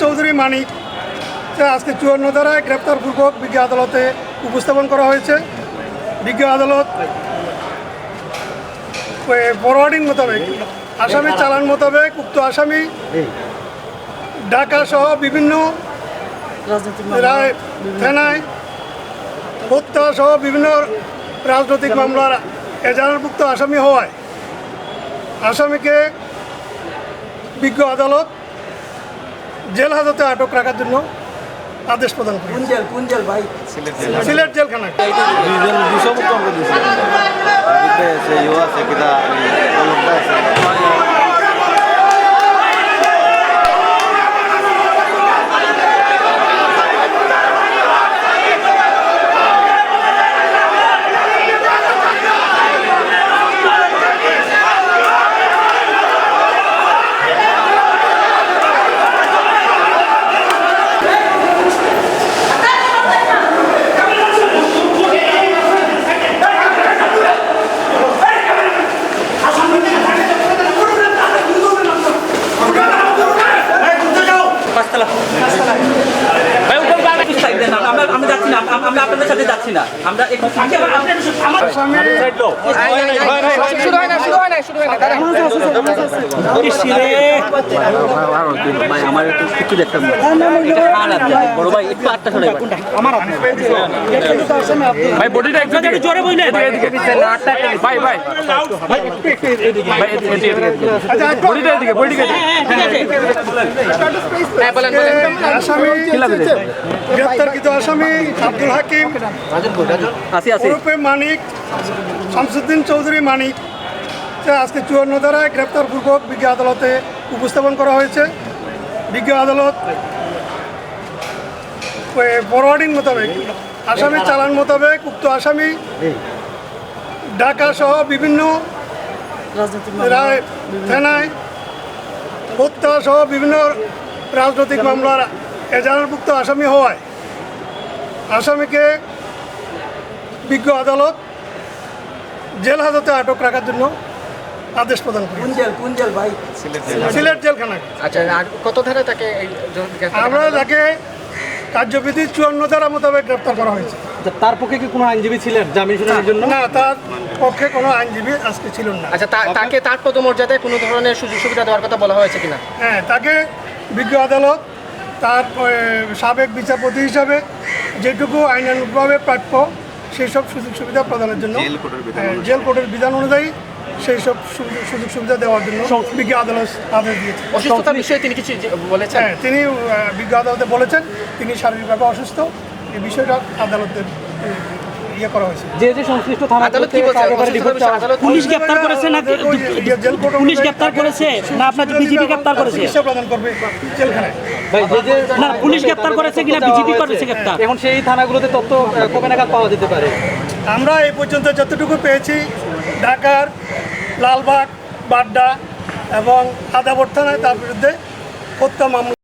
মানিক কে আজকে চুয়ান্ন ধারায় গ্রেপ্তারপূর্বক বিজ্ঞ আদালতে উপস্থাপন করা হয়েছে। বিজ্ঞ আদালত ফরওয়ার্ডিং মোতাবেক আসামি চালান মোতাবেক উক্ত আসামি ঢাকা সহ বিভিন্ন থানায় হত্যা সহ বিভিন্ন রাজনৈতিক মামলার এজাহারভুক্ত আসামি হওয়ায় আসামিকে বিজ্ঞ আদালত জেল হাজতে আটক রাখার জন্য আদেশ প্রদান করে। কোন জেল কোন জেল ভাই? সিলেট জেলখানা। দুশো মতো আমরা একটু আপনার আমার আসামি একটু কিছু দেখতাম বড় ভাই একটু আটটা সরে ভাই বডিটা একটু জোরে বইলে ভাই ভাই। বডিটা এদিকে বডিটা গ্রেপ্তারকৃত আসামি আব্দুল হাকিম আসি আসি ওরূপে মানিক শামসুদ্দিন চৌধুরী মানিক আজকে চুয়ান্ন ধারায় গ্রেপ্তারপূর্বক বিজ্ঞ আদালতে উপস্থাপন করা হয়েছে। বিজ্ঞ আদালত ফরওয়ার্ডিং মোতাবেক আসামি চালান মোতাবেক উক্ত আসামি ঢাকা সহ বিভিন্ন থানায় হত্যা সহ বিভিন্ন রাজনৈতিক মামলার এজাহারভুক্ত আসামি হওয়ায় আসামিকে বিজ্ঞ আদালত জেল হাজতে আটক রাখার জন্য আদেশ প্রদান করে কোন জেল কোন জেল ভাই? সিলেট জেলখানায়। আচ্ছা আর কত ধারা তাকে এই আমরা তাকে কার্যবিধি চুয়ান্ন ধারা মোতাবেক গ্রেপ্তার করা হয়েছে। তার পক্ষে কি কোনো আইনজীবী ছিলেন জামিন শুনানির জন্য? না তার পক্ষে কোনো আইনজীবী আজকে ছিলেন না। আচ্ছা তা- তাকে তার পদমর্যাদায় কোনো ধরনের সুযোগ সুবিধা দেওয়ার কথা বলা হয়েছে কিনা? হ্যাঁ তাকে বিজ্ঞ আদালত তার সাবেক বিচারপতি হিসাবে যেটুকু আইনানুগভাবে প্রাপ্য সেই সব সুযোগ সুবিধা প্রদানের জন্য জেল কোর্টের বিধান হ্যাঁ, বিধান অনুযায়ী সেই সব সুযোগ সুবিধা দেওয়ার জন্য বিজ্ঞ আদালত আদেশ দিয়েছে। অসুস্থতার বিষয়ে তিনি কিছু বলেছেন? হ্যাঁ তিনি বিজ্ঞ আদালতে বলেছেন তিনি শারীরিকভাবে অসুস্থ। এই বিষয়টা আদালতের ইয়ে করা হয়েছে। যে যে সংশ্লিষ্ট থানা আদালত কি বলছে? অসুস্থতার বিষয়ে আদালত পুলিশ গ্রেপ্তার করেছে না ওই যে জেল কোর্ট পুলিশ গ্রেপ্তার করেছে না আপনার বিজেপি গ্রেপ্তার করেছে? প্রদান করবে জেলখানায়। ভাই যে যে না পুলিশ গ্রেপ্তার করেছে কিনা বিজেপি করেছে গ্রেপ্তার? এখন সেই থানাগুলোতে তথ্য কবে নাগাদ পাওয়া যেতে পারে? আমরা এই পর্যন্ত যতটুকু পেয়েছি ঢাকার লালবাগ বাড্ডা এবং আদাবর থানায় তার বিরুদ্ধে হত্যা মামলা